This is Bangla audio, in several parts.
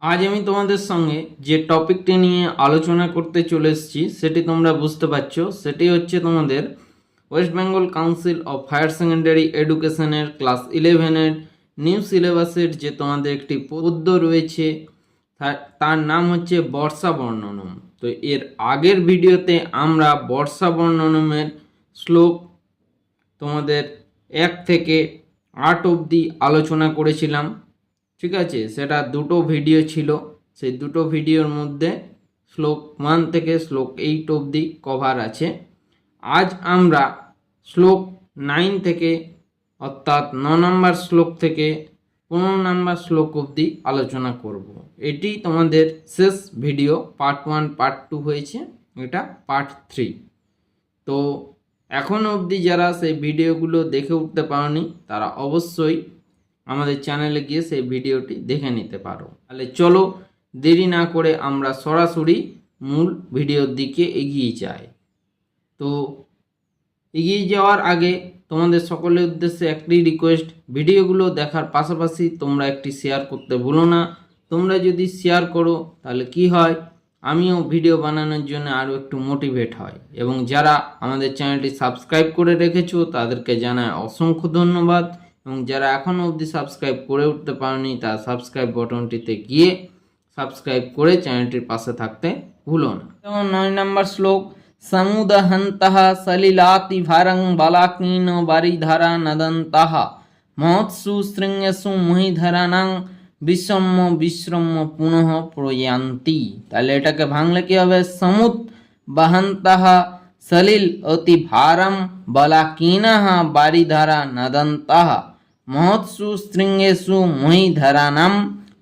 আজ আমি তোমাদের সঙ্গে যে টপিকটি নিয়ে আলোচনা করতে চলে এসেছি, সেটি তোমরা বুঝতে পারছ। সেটি হচ্ছে তোমাদের West Bengal Council of Higher Secondary এডুকেশনের ক্লাস ইলেভেনের নিউ সিলেবাসের যে তোমাদের একটি পদ্য রয়েছে, তার- নাম হচ্ছে বর্ষা বর্ণনম। তো এর আগের ভিডিওতে আমরা বর্ষা বর্ণনমের শ্লোক তোমাদের এক থেকে আট অবধি আলোচনা করেছিলাম। ঠিক আছে? সেটা দুটো ভিডিও ছিল। সেই দুটো ভিডিওর মধ্যে শ্লোক ওয়ান থেকে শ্লোক এইট অবধি কভার আছে। আজ আমরা শ্লোক নাইন থেকে, অর্থাৎ ন নম্বর শ্লোক থেকে পনেরো নম্বর শ্লোক অবধি আলোচনা করব। এটি তোমাদের শেষ video part one part two হয়েছে। এটা পার্ট থ্রি তো এখন অবধি যারা সেই ভিডিওগুলো দেখে উঠতে পারোনি, তারা অবশ্যই আমাদের চ্যানেলে গিয়ে সেই ভিডিওটি দেখে নিতে পারো। তাহলে চলো দেরি না করে আমরা সরাসরি মূল ভিডিওর দিকে এগিয়ে যাই। তো এগিয়ে যাওয়ার আগে তোমাদের সকলের উদ্দেশ্যে একটি রিকোয়েস্ট ভিডিওগুলো দেখার পাশাপাশি তোমরা একটি শেয়ার করতে ভুলো না। তোমরা যদি শেয়ার করো, তাহলে কি হয়? আমিও ভিডিও বানানোর জন্য আরও একটু মোটিভেট হয়। এবং যারা আমাদের চ্যানেলটি সাবস্ক্রাইব করে রেখেছো, তাদেরকে জানায় অসংখ্য ধন্যবাদ। এবং যারা এখনও অবধি সাবস্ক্রাইব করে উঠতে পারেনি, তারা সাবস্ক্রাইব বটনটিতে গিয়ে সাবস্ক্রাইব করে চ্যানেলটির পাশে থাকতে ভুলো না। যেমন নয় নম্বর শ্লোক সমুদহন্তः সলিলাতি ভারং বালাকীন বারিধারা নদন্তः মহৎসু শৃঙ্গসু মহিধরানাং বিষম্য বিশ্রম্য পুনঃ প্রয়ান্তি। তাহলে এটাকে ভাঙলে কি হবে? সমুদ সলিল অতি ভারম বলাকীনः বারিধারা নদন্তः মহৎসু শৃঙ্গেষু মহিধরানাম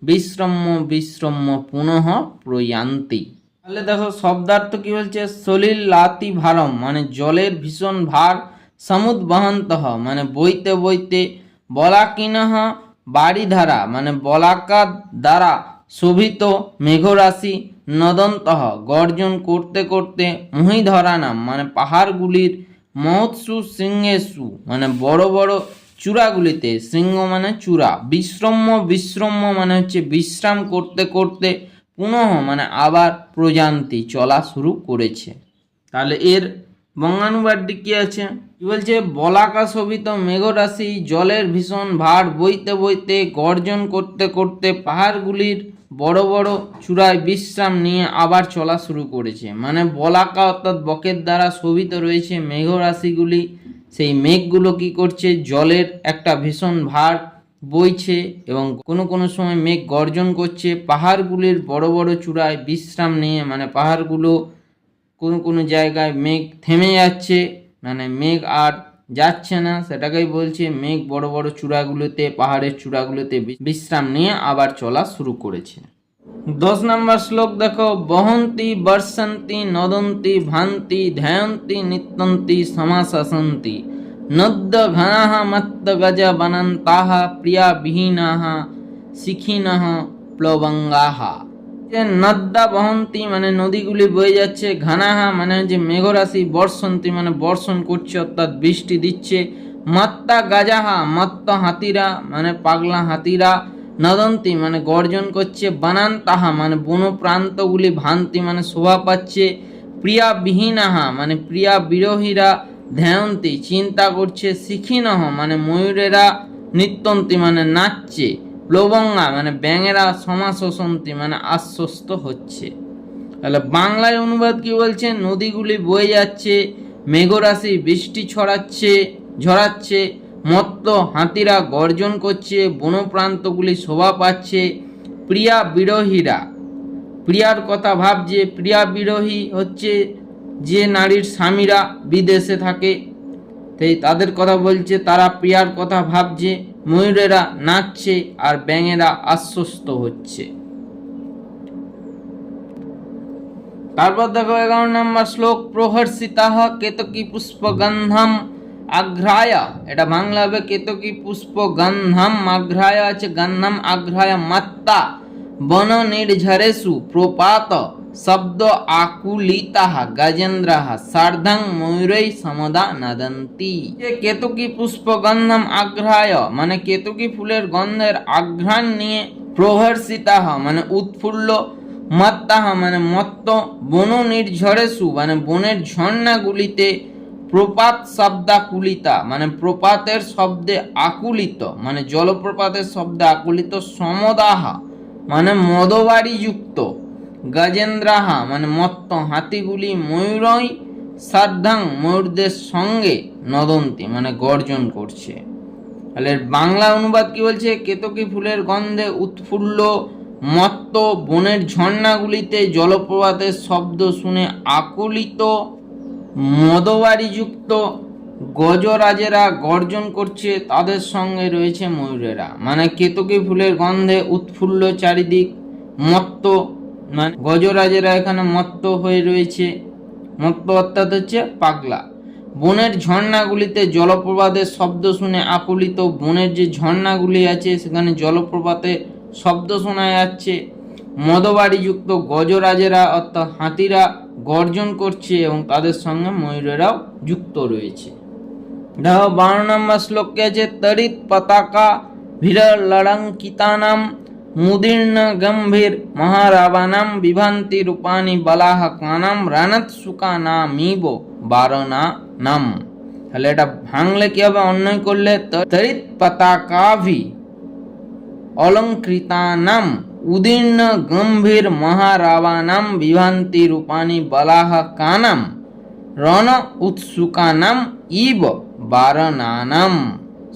বিশ্রম্য বিশ্রম্য পুনঃ প্রয়ান্তি তাহলে দেখো, শব্দার্থ কি বলছে? সলিল লাতি ভারম মানে জলের ভীষণ ভার সমুদ বহন্তঃ মানে বইতে বইতে বলাকিনহ বাড়িধারা মানে বলাকার দ্বারা শোভিত মেঘরাশি নদন্তঃ গর্জন করতে করতে মহিধরা নাম মানে পাহাড়গুলির মহৎসু সিংহেসু মানে বড় বড় চূড়াগুলিতে, সিংহ মানে চূড়া বিশ্রম্য বিশ্রম্য মানে হচ্ছে বিশ্রাম করতে করতে পুনঃ মানে আবার প্রজান্তি চলা শুরু করেছে। তাহলে এর বঙ্গানুবাদটি কি আছে? কি বলছে? বলাকা শোভিত মেঘরাশি, জলের ভীষণ ভার, বইতে বইতে গর্জন করতে করতে পাহাড়গুলির বড় বড় চূড়ায় বিশ্রাম নিয়ে আবার চলা শুরু করেছে। মানে বলাকা অর্থাৎ বকের দ্বারা শোভিত রয়েছে মেঘরাশিগুলি। সেই মেঘগুলো কি করছে? জলের একটা ভীষণ ভার বইছে এবং কোনো কোনো সময় মেঘ গর্জন করছে। পাহাড়গুলির বড় বড় চূড়ায় বিশ্রাম নিয়ে মানে পাহাড়গুলো কোনো কোনো জায়গায় মেঘ থেমে যাচ্ছে মানে মেঘ আর যাচ্ছে না। সেটাকেই বলছে মেঘ বড় বড় চূড়াগুলোতে, পাহাড়ের চূড়াগুলোতে বিশ্রাম নিয়ে আবার চলা শুরু করেছে। দশ নম্বর শ্লোক দেখো, বহন্তি, বর্ষন্তি, নদন্তি, ভান্তি, ধ্যায়ন্তি, নিত্যন্তি, সমাশাসন্তি। নদ্য ঘনাহ মত্ত গজ বনন্তাহ প্রিয়া বিহীনাহ শিখিনহ প্লবঙ্গাহ যে নদ্দা বহন্তি মানে নদীগুলি বয়ে যাচ্ছে, ঘানাহা মানে যে মেঘরাশি বর্ষন্তি মানে বর্ষণ করছে, অর্থাৎ বৃষ্টি দিচ্ছে। মত্তা গাজাহা, মত্ত হাতিরা মানে পাগলা হাতিরা। নদন্তি মানে গর্জন করছে। বানান তাহা মানে বন প্রান্তগুলি ভান্তি মানে শোভা পাচ্ছে। প্রিয়া বিহীনাহা মানে প্রিয়া বিরোহীরা ধ্যায়ন্তি, চিন্তা করছে শিখিনহ মানে ময়ূরেরা নৃত্যন্তি মানে নাচছে। প্লবঙ্গা মানে ব্যাঙেরা সমাশোষন্তি মানে আশ্বস্ত হচ্ছে। তাহলে বাংলায় অনুবাদ কি বলছে? নদীগুলি বয়ে যাচ্ছে, মেঘরাশি, বৃষ্টি ছড়াচ্ছে, ঝরাচ্ছে, মত্ত হাতিরা গর্জন করছে, বনপ্রান্তগুলি শোভা পাচ্ছে। প্রিয়া বিরোহীরা, প্রিয়ার কথা ভাবছে, প্রিয়া বিরোহী হচ্ছে যে নারীর স্বামীরা বিদেশে থাকে। তাই তাদের কথা বলছে, তারা প্রিয়ার কথা ভাবছে। ময়ূরেরা নাচছে আর ব্যাঙেরা আশ্বস্ত হচ্ছে। তারপর দেখো এগারো নম্বর শ্লোক প্রহর্ষিতাহ কেতকী পুষ্পগন্ধম আঘ্রায়। এটা বাংলা হবে কেতকী পুষ্প গন্ধম আঘ্রায় আছে, গন্ধম আঘ্রায় মাত্তা, বন নির্ঝরেষু, প্রপাত। শব্দ আকুলিতাহ গজেন্দ্রাহ সার্ধং ময়ূরৈ সমদা নদন্তি। যে কেতকী পুষ্প গন্ধম আঘ্রায় মানে কেতকী ফুলের গন্ধের আঘ্রাণ নিয়ে প্রহর্ষিতাহ মানে উৎফুল্ল মত্তাহ মানে মত্ত বন নির্ঝরেসু মানে বনের ঝর্ণাগুলিতে প্রপাত শব্দাকুলিতা মানে প্রপাতের শব্দে আকুলিত মানে জলপ্রপাতের শব্দে আকুলিত সমদাহা মানে মদবাড়ি যুক্ত গজেন্দ্রাহা মানে মত্ত হাতিগুলি ময়ূরই সার্ধাং ময়ূরদের সঙ্গে নদন্তি মানে গর্জন করছে। তাহলে বাংলা অনুবাদ কি বলছে? কেতকী ফুলের গন্ধে উৎফুল্ল মত্ত বনের ঝর্ণাগুলিতে জলপ্রপাতের শব্দ শুনে আকুলিত মদবাড়িযুক্ত গজরাজেরা গর্জন করছে, তাদের সঙ্গে রয়েছে ময়ূরেরা। মানে কেতকী ফুলের গন্ধে উৎফুল্ল চারিদিক মত্ত মানে গজরাজেরা এখানে মত্ত হয়ে রয়েছে। মত্ত অর্থাৎ হচ্ছে পাগলা। বনের ঝর্ণাগুলিতে জলপ্রপাতের শব্দ শুনে আকুলিত বনের যে ঝর্ণাগুলি আছে, সেখানে জলপ্রপাতে শব্দ শোনা যাচ্ছে। মদবাড়িযুক্ত গজরাজেরা অর্থাৎ হাতিরা গর্জন করছে এবং তাদের সঙ্গে ময়ূরেরাও যুক্ত রয়েছে। দেখো, বারো নম্বর শ্লোকে আছে? তরিত পতাকা ভিড় লড়ঙ্কিতানাম মুদীর্ণ গম্ভীর মহারাবানাম বিভান্তি রূপানি বলাহ কানাম রানত সুকা নামিব বারনা নাম। তাহলে এটা ভাঙলে কি হবে? অন্যয় করলে তরিত পতাকাভি অলঙ্কৃতানাম উদীর্ণ গম্ভীর মহারাবানাম বিভান্তি রূপানি বলাহ কানাম। রণ উৎসুকানাম ইব বারনানাম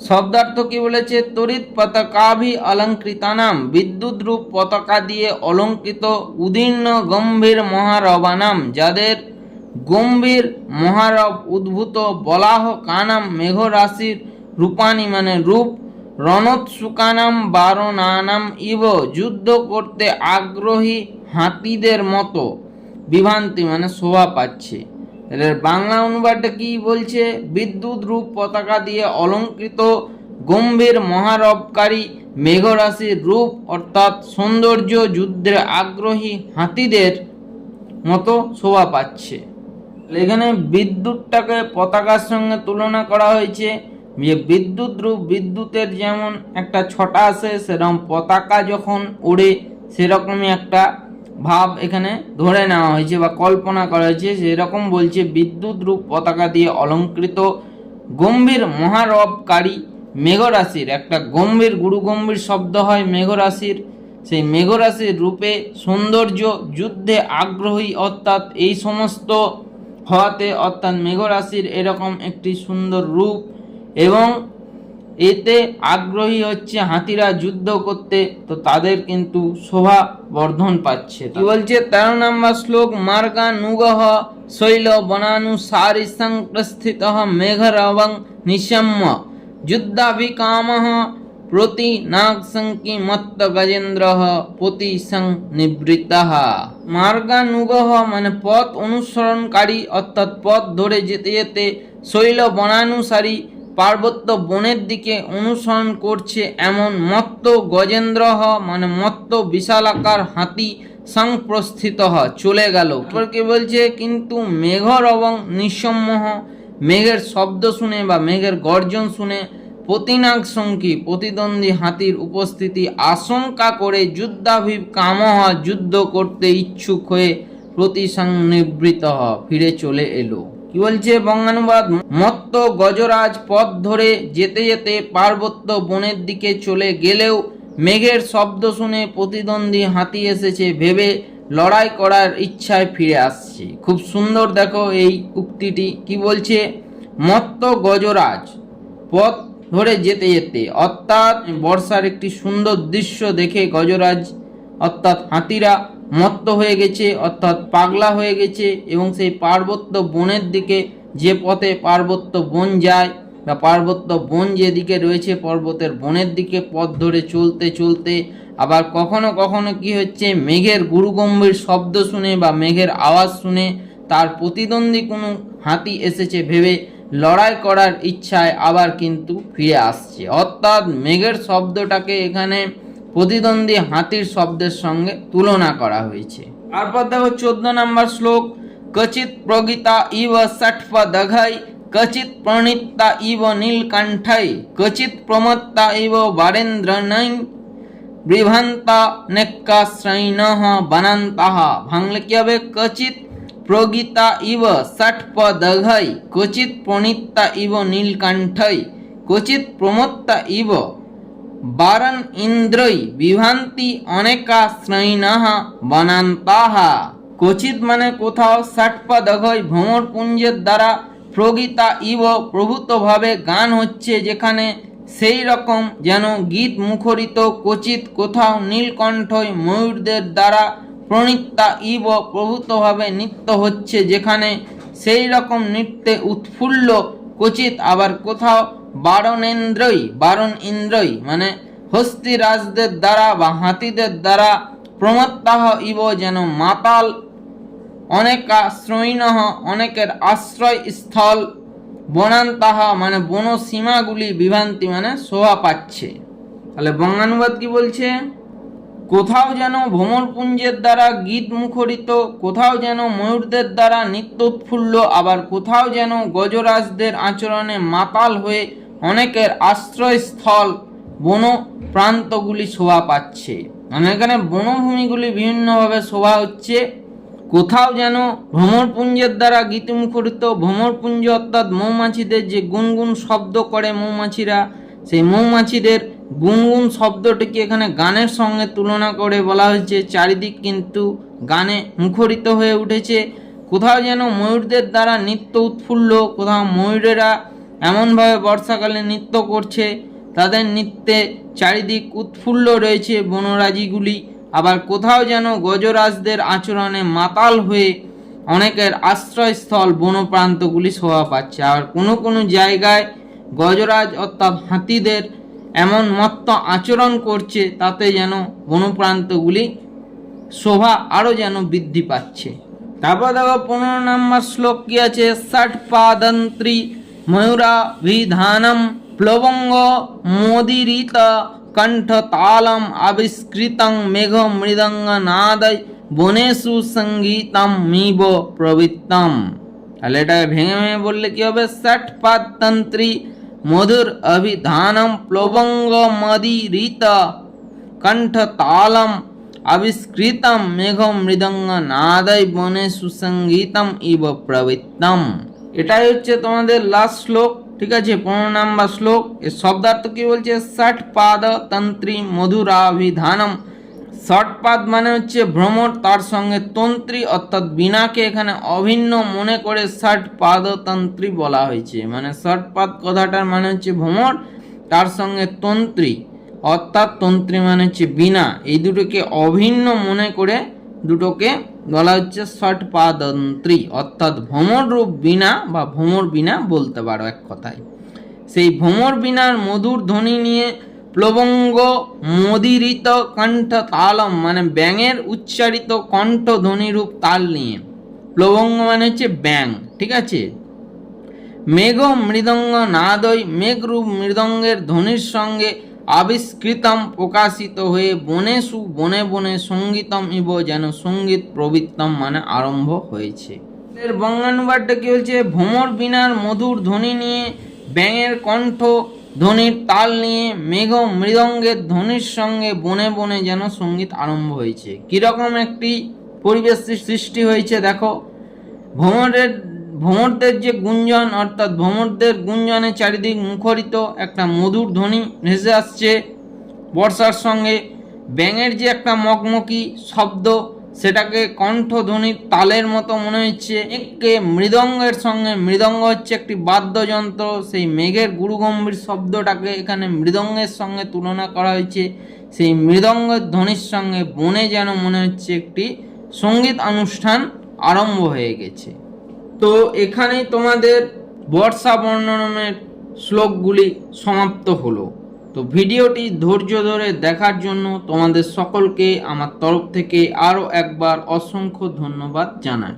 শব্দার্থ কি বলেছে? তড়িৎ পতাকাভি অলঙ্কৃতানাম, বিদ্যুৎ রূপ পতাকা দিয়ে অলঙ্কৃত উদীর্ণ গম্ভীর মহারবানাম, যাদের গম্ভীর মহারব উদ্ভূত বলাহ কানাম মেঘ রাশির রূপানি মানে রূপ, রণোৎসুকানাম বারনানাম ইব, যুদ্ধ করতে আগ্রহী হাতিদের মতো বিভ্রান্তি মানে শোভা পাচ্ছে। বাংলা অনুবাদটা কি বলছে? বিদ্যুৎ রূপ পতাকা দিয়ে অলঙ্কৃত গম্ভীর মহারবকারী মেঘরাশির রূপ অর্থাৎ সৌন্দর্য যুদ্ধের আগ্রহী হাতিদের মতো শোভা পাচ্ছে। এখানে বিদ্যুৎটাকে পতাকার সঙ্গে তুলনা করা হয়েছে। যে বিদ্যুৎ রূপ বিদ্যুতের যেমন একটা ছটা আসে, সেরকম পতাকা যখন উড়ে সেরকমই একটা ভাব এখানে ধরে নেওয়া হয়েছে বা কল্পনা করা হয়েছে সেরকম বলছে বিদ্যুৎ রূপ পতাকা দিয়ে অলঙ্কৃত গম্ভীর মহারবকারী মেঘরাশির। একটা গম্ভীর, গুরু গম্ভীর শব্দ হয় মেঘরাশির। সেই মেঘরাশির রূপে সৌন্দর্য যুদ্ধে আগ্রহী অর্থাৎ এই সমস্ত হওয়াতে অর্থাৎ মেঘরাশির এরকম একটি সুন্দর রূপ এবং এতে আগ্রহী হচ্ছে হাতিরা যুদ্ধ করতে, তো তাদের কিন্তু শোভা বর্ধন পাচ্ছে কি বলছে? তেরো নম্বর শ্লোক, মার্গা নুগহ শৈল বনানু সারি সংপ্রস্থিত মেঘরবং নিশম্য। যুদ্ধাভিকাম প্রতি নাগ সংকি মত্ত গজেন্দ্র পতি সং নিবৃত মার্গানুগহ মানে পথ অনুসরণকারী, অর্থাৎ পথ ধরে যেতে যেতে শৈল বনানুসারী পার্বত্য বনের দিকে অনুসরণ করছে এমন মত্ত গজেন্দ্র মানে মত্ত বিশালাকার হাতি সংপ্রস্থিত চলে গেল। কি বলছে, কিন্তু মেঘর এবং নিঃসম্মহ, মেঘের শব্দ শুনে বা মেঘের গর্জন শুনে প্রতিনাগ সঙ্গী প্রতিদ্বন্দ্বী হাতির উপস্থিতি আশঙ্কা করে যুদ্ধাভিব কামহ যুদ্ধ করতে ইচ্ছুক হয়ে প্রতিসংনিবৃত ফিরে চলে এলো। কি বলছে বঙ্গানুবাদ? মত্ত গজরাজ পথ ধরে যেতে যেতে পার্বত্য বনের দিকে চলে গেলেও মেঘের শব্দ শুনে প্রতিদ্বন্দ্বী হাতি এসেছে ভেবে লড়াই করার ইচ্ছায় ফিরে আসছে। খুব সুন্দর দেখো এই উক্তিটি। কি বলছে? মত্ত গজরাজ পথ ধরে যেতে যেতে, অর্থাৎ বর্ষার একটি সুন্দর দৃশ্য দেখে গজরাজ, অর্থাৎ হাতিরা মত্ত হয়ে গেছে, অর্থাৎ পাগলা হয়ে গেছে এবং সেই পার্বত্য বনের দিকে যে পথে পার্বত্য বন যায় বা পার্বত্য বন যেদিকে রয়েছে পর্বতের বনের দিকে পথ ধরে চলতে চলতে আবার কখনো কখনো কি হচ্ছে, মেঘের গুরুগম্ভীর শব্দ শুনে বা মেঘের আওয়াজ শুনে তার প্রতিদ্বন্দ্বী কোনো হাতি এসেছে ভেবে লড়াই করার ইচ্ছায় আবার কিন্তু ফিরে আসছে। অর্থাৎ মেঘের শব্দটাকে এখানে প্রতিদ্বন্দ্বী হাতির শব্দের সঙ্গে তুলনা করা হয়েছে। তারপর দেখো চোদ্দ নম্বর শ্লোক কচিত প্রগীতা ইব ষট্প দঘাই কচিত প্রণীতা ইব নীলকণ্ঠাই কচিত প্রমত্তা ইব বারেন্দ্র নাই বিভান্তা নেক্কাশ্রয়িণঃ বনান্তাহ ভাঙলে কি হবে? কচিত প্রগীতা ইব ষট্প দঘাই কচিত প্রণীতা ইব নীলকণ্ঠই কচিত প্রমত্তা ইব বারণ ইন্দ্রই বিভান্তি অনেকা শ্রেণীনঃ বনান্তাহ কচিত মানে কোথাও ষটপদঘয় ভ্রমর পুঞ্জের দ্বারা প্রগীতা ইব প্রভূতভাবে গান হচ্ছে যেখানে সেই রকম যেন গীত মুখরিত কচিত কোথাও নীলকণ্ঠই ময়ূরদের দ্বারা প্রণীতা ইব প্রভূতভাবে নৃত্য হচ্ছে যেখানে সেই রকম নৃত্যে উৎফুল্ল কচিত আবার কোথাও বারণেন্দ্রই বারণ ইন্দ্রই মানে হস্তিরাজদের দ্বারা বা হাতিদের দ্বারা প্রমত্তাহ ইব যেন মাতাল, অনেক আশ্রয়ীনহ অনেকের আশ্রয় স্থল বনান্তাহ মানে বন সীমাগুলি বিভ্রান্তি মানে শোভা পাচ্ছে। তাহলে বঙ্গানুবাদ কি বলছে? কোথাও যেন ভ্রমরপুঞ্জের দ্বারা গীত মুখরিত, কোথাও যেন ময়ূরদের দ্বারা নিত্য উৎফুল্ল, আবার কোথাও যেন গজরাজদের আচরণে মাতাল হয়ে অনেকের আশ্রয়স্থল বন প্রান্তগুলি শোভা পাচ্ছে। মানে এখানে বনভূমিগুলি বিভিন্নভাবে শোভা হচ্ছে। কোথাও যেন ভ্রমরপুঞ্জের দ্বারা গীতিমুখরিত ভ্রমরপুঞ্জ অর্থাৎ মৌমাছিদের যে গুনগুন শব্দ করে মৌমাছিরা, সেই মৌমাছিদের গুনগুন শব্দটিকে এখানে গানের সঙ্গে তুলনা করে বলা হয়েছে। চারিদিক কিন্তু গানে মুখরিত হয়ে উঠেছে। কোথাও যেন ময়ূরদের দ্বারা নিত্য উৎফুল্ল, কোথাও ময়ূরেরা এমনভাবে বর্ষাকালে নৃত্য করছে, তাদের নৃত্যে চারিদিক উৎফুল্ল রয়েছে বনরাজিগুলি। আবার কোথাও যেন গজরাজদের আচরণে মাতাল হয়ে অনেকের আশ্রয়স্থল বনপ্রান্তগুলি শোভা পাচ্ছে। আর কোনো কোনো জায়গায় গজরাজ অর্থাৎ হাতিদের এমন মত্ত আচরণ করছে, তাতে যেন বনপ্রান্তগুলি শোভা আরও যেন বৃদ্ধি পাচ্ছে। তারপর দেখো, পনেরো নম্বর শ্লোক কি আছে? ষট পাদন্ত্রী ময়ূরাভিধানম প্লবঙ্গ মোদিরিত কণ্ঠ তালম আবিষ্কৃতং মেঘ মৃদঙ্গ নাদয় বনেষু সঙ্গীতম মিব প্রবৃত্তম তাহলে এটাকে ভেঙে ভেঙে বললে কি হবে ষট পাদতন্ত্রী মধুর অভিধানম প্লবঙ্গ মদিরিত কণ্ঠ তালম আবিষ্কৃতম মেঘ মৃদঙ্গ নাদয় বনে সুসঙ্গীতম ইব প্রবৃত্তম এটাই হচ্ছে তোমাদের লাস্ট শ্লোক, ঠিক আছে? পনেরো নাম্বার শ্লোক। এর শব্দার্থ কি বলছে? ষট পাদ তন্ত্রী মধুরাভিধানম। ষটপাদ মানে হচ্ছে ভ্রমর, তার সঙ্গে তন্ত্রী, অর্থাৎ বিনাকে এখানে অভিন্ন মনে করে ষট পাদ তন্ত্রী বলা হয়েছে। মানে ষটপাদ কথাটার মানে হচ্ছে ভ্রমর, তার সঙ্গে তন্ত্রী, অর্থাৎ তন্ত্রী মানে হচ্ছে বিনা এই দুটোকে অভিন্ন মনে করে দুটোকে বলা হচ্ছে ষট পাদন্ত্রী অর্থাৎ ভ্রমর রূপ বিনা বা ভ্রমর বিনা বলতে পারো এক কথায়। সেই ভ্রমর বিনার মধুর ধ্বনি নিয়ে প্লবঙ্গ মদিরিত কণ্ঠ তালম মানে ব্যাঙের উচ্চারিত কণ্ঠ ধ্বনিরূপ তাল নিয়ে। প্লবঙ্গ মানে হচ্ছে ব্যাং ঠিক আছে? মেঘ মৃদঙ্গ নাদই মেঘরূপ মৃদঙ্গের ধ্বনির সঙ্গে আবিষ্কৃতম প্রকাশিত হয়ে বনেষু বনে বনে সঙ্গীতম ইব যেন সংগীত প্রবৃত্তম মানে আরম্ভ হয়েছে। এর বঙ্গানুবাদটা কি হচ্ছে ভ্রমর বিনার মধুর ধ্বনি নিয়ে, ব্যাঙের কণ্ঠ ধ্বনির তাল নিয়ে, মেঘ মৃদঙ্গের ধ্বনির সঙ্গে বনে বনে যেন সংগীত আরম্ভ হয়েছে। কীরকম একটি পরিবেশ সৃষ্টি হয়েছে দেখো। ভ্রমরের ভ্রমরদের যে গুঞ্জন, অর্থাৎ ভ্রমরদের গুঞ্জনে চারিদিক মুখরিত, একটা মধুর ধ্বনি ভেসে আসছে। বর্ষার সঙ্গে ব্যাঙের যে একটা মকমকি শব্দ, সেটাকে কণ্ঠধ্বনির তালের মতো মনে হচ্ছে। একে মৃদঙ্গের সঙ্গে, মৃদঙ্গ হচ্ছে একটি বাদ্যযন্ত্র, সেই মেঘের গুরুগম্ভীর শব্দটাকে এখানে মৃদঙ্গের সঙ্গে তুলনা করা হয়েছে। সেই মৃদঙ্গের ধ্বনির সঙ্গে বনে যেন মনে হচ্ছে একটি সংগীত অনুষ্ঠান আরম্ভ হয়ে গেছে। তো এখানেই তোমাদের বর্ষা বর্ণনের শ্লোকগুলি সমাপ্ত হলো। তো ভিডিওটি ধৈর্য ধরে দেখার জন্য তোমাদের সকলকে আমার তরফ থেকে আরও একবার অসংখ্য ধন্যবাদ জানাই।